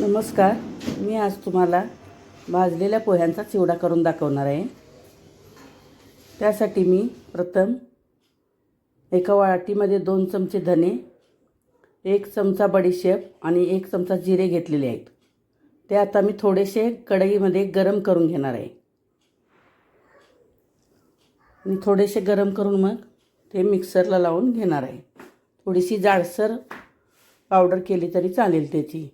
नमस्कार. मी आज तुम्हाला भाजलेल्या पोह्यांचा चिवडा करून दाखवणार आहे. त्यासाठी मी प्रथम एका वाटीमध्ये दोन चमचे धने एक चमचा बडीशेप आणि एक चमचा जिरे घेतलेले आहेत. ते आता मी थोडेसे कढईमध्ये गरम करून घेणार आहे. आणि थोडेसे गरम करून मग ते मिक्सरला लावून घेणार आहे. थोडीशी जाडसर पावडर केली तरी चालेल त्याची.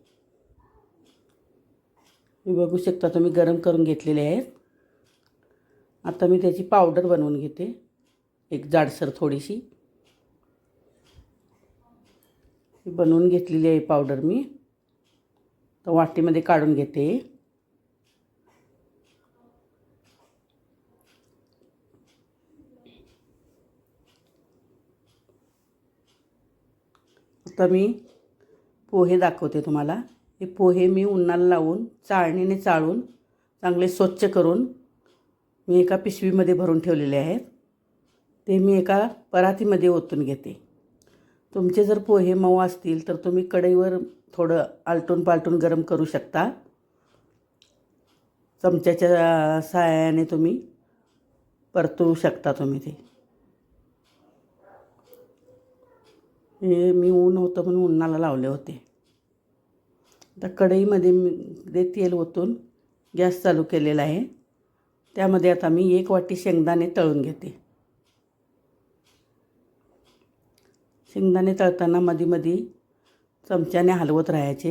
मी बघू शकता तुम्ही गरम करून घेतलेले आहेत. आता मी त्याची पावडर बनवून घेते एक जाडसर थोडीशी. बनवून घेतलेली आहे पावडर मी. तर वाटीमध्ये काढून घेते. आता मी पोहे दाखवते तुम्हाला. हे पोहे मी उन्हाला लावून चाळणीने चाळून चांगले स्वच्छ करून मी एका पिशवीमध्ये भरून ठेवलेले आहेत. ते मी एका परातीमध्ये ओतून घेते. तुमचे जर पोहे मऊ असतील तर तुम्ही कढईवर थोडं आलटून पालटून गरम करू शकता. चमच्याच्या सहाय्याने तुम्ही परतवू शकता तुम्ही ते. हे मी ऊन होतं म्हणून उन्हाला लावले होते. आता कढईमध्ये मी ते तेल ओतून गॅस चालू केलेला आहे त्यामध्ये आता मी एक वाटी शेंगदाणे तळून घेते. शेंगदाणे तळताना मध्ये मध्ये चमच्याने हलवत राहायचे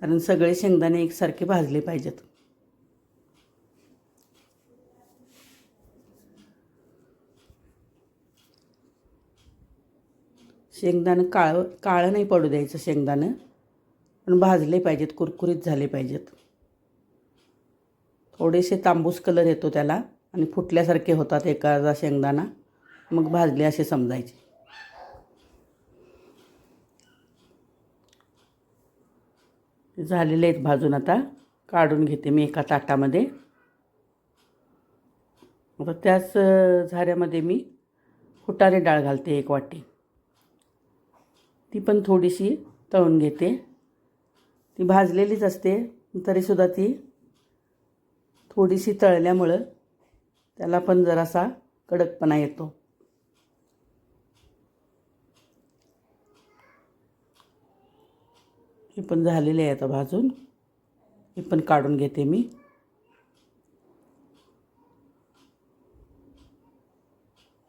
कारण सगळे शेंगदाणे एकसारखे भाजले पाहिजेत. शेंगदाणं काळं काळं नाही पडू द्यायचं शेंगदाणं. पण भाजले पाहिजेत कुरकुरीत झाले पाहिजेत. थोडेसे तांबूस कलर येतो त्याला आणि फुटल्यासारखे होतात एखादा शेंगदाणा. मग भाजले असे समजायचे. झालेले आहेत भाजून आता. काढून घेते मी एका ताटामध्ये. आता त्याच झाऱ्यामध्ये मी फुटारे डाळ घालते एक वाटी. ती पण थोडीशी तळून घेते. ती भाजलेलीच असते तरीसुद्धा ती थोडीशी तळल्यामुळं त्याला पण जरासा कडकपणा येतो. हे पण झालेले आहे आता भाजून. हे पण काढून घेते मी.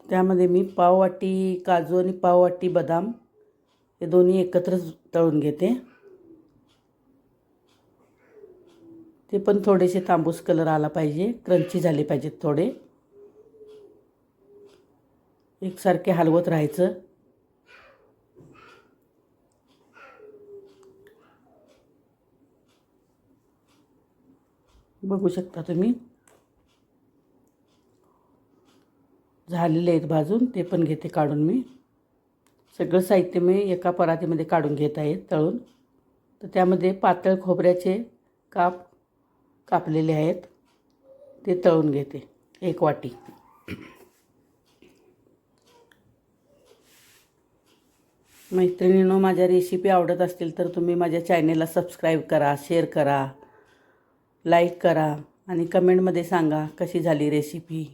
त्यामध्ये मी पाववाटी काजू आणि पाववाटी बदाम हे दोन्ही एकत्रच तळून घेते. ते पण थोडेसे तांबूस कलर आला पाहिजे क्रंची झाले पाहिजेत थोडे. एकसारखे हलवत राहायचं. बघू शकता तुम्ही. झालेले आहेत भाजून ते पण घेते काढून मी. सगळं साहित्य मी एका परातीमध्ये काढून घेत आहे तळून. तर त्यामध्ये पातळ खोबऱ्याचे काप कापलेले आहेत. ते तळून घेते एक वाटी. मैत्रिणींनो माझ्या रेसिपी आवडत असतील तर तुम्ही माझ्या चॅनेलला सबस्क्राईब करा शेअर करा लाईक करा आणि कमेंटमध्ये सांगा कशी झाली रेसिपी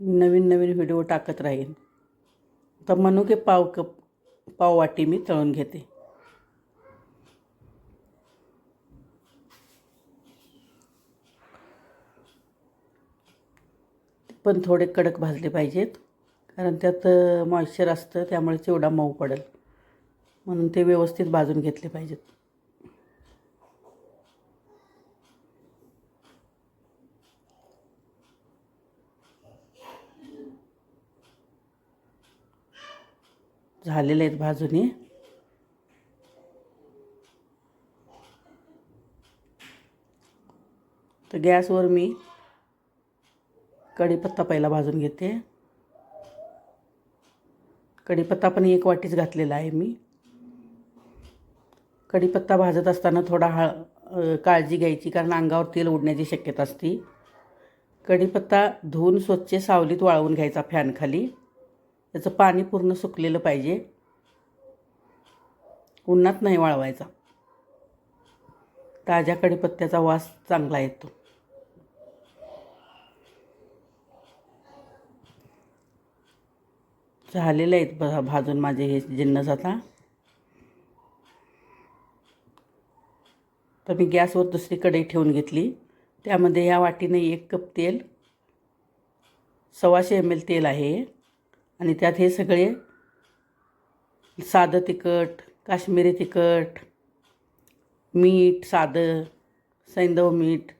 मी नवीन नवीन व्हिडिओ टाकत राहीन. तर मनुके पाव कप पाव वाटी मी तळून घेते. पण थोडे कडक भाजले पाहिजेत. कारण त्यात मॉइश्चर असतं त्यामुळे चिवडा मऊ पडेल. म्हणून ते व्यवस्थित भाजून घेतले पाहिजेत. झालेले आहेत भाजून तर गॅसवर मी कढीपत्ता पहिला भाजून घेते. कढीपत्ता पण एक वाटीच घातलेला आहे मी. कढीपत्ता भाजत असताना थोडा हळ काळजी घ्यायची कारण अंगावर तेल उडण्याची शक्यता असते. कढीपत्ता धुवून स्वच्छ सावलीत वाळवून घ्यायचा फॅनखाली त्याचं पाणी पूर्ण सुकलेलं पाहिजे. उन्हात नाही वाळवायचा. ताज्या कढीपत्त्याचा वास चांगला येतो. झालेले आहेत भा भाजून माझे हे जिन्नस आता. तर मी गॅसवर दुसरी कढई ठेवून घेतली. त्यामध्ये ह्या वाटीने एक कप तेल सव्वाशे एम एल तेल आहे. आणि त्यात हे सगळे साधं तिखट काश्मीरी तिखट मीठ साधं सैंदव मीठ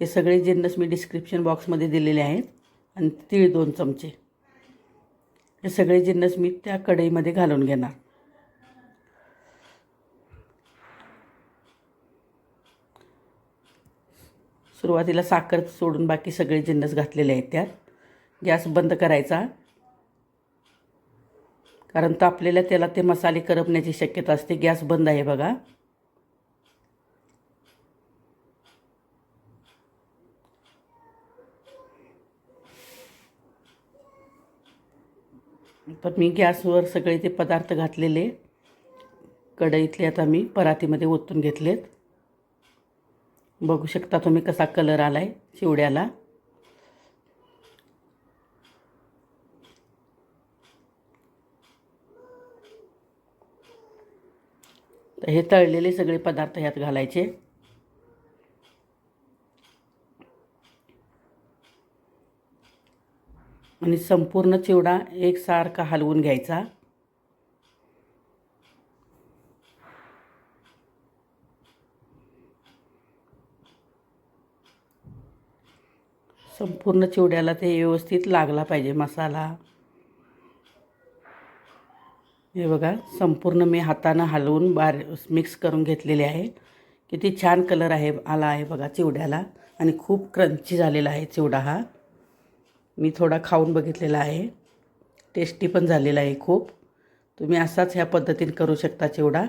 हे सगळे जिन्नस मी डिस्क्रिप्शन बॉक्समध्ये दिलेले आहेत. आणि तीळ दोन चमचे. हे सगळे जिन्नस मी त्या कढईमध्ये घालून घेणार. सुरुवातीला साखर सोडून बाकी सगळे जिन्नस घातलेले आहेत त्यात. गॅस बंद करायचा. कारण तापलेल्या तेलात ते मसाले करपण्याची शक्यता असते. गॅस बंद आहे बघा. तर मी गॅसवर सगळे ते पदार्थ घातलेले. कढईतले आता मी परातीमध्ये ओतून घेतलेत. बघू शकता तुम्ही कसा कलर आला आहे चिवड्याला हे तळलेले सगळे पदार्थ ह्यात घालायचे. आणि संपूर्ण चिवडा एकसारखा हलवून घ्यायचा. संपूर्ण चिवड्याला ते व्यवस्थित लागला पाहिजे मसाला. हे बघा संपूर्ण मी हातानं हलवून बार मिक्स करून घेतलेले आहे. किती छान कलर आहे आला आहे बघा चिवड्याला. आणि खूप क्रंची झालेला आहे चिवडा हा. मी थोडा खाऊन बघितलेला आहे. टेस्टी पण झालेला आहे खूप. तुम्ही असाच ह्या पद्धतीने करू शकता चिवडा.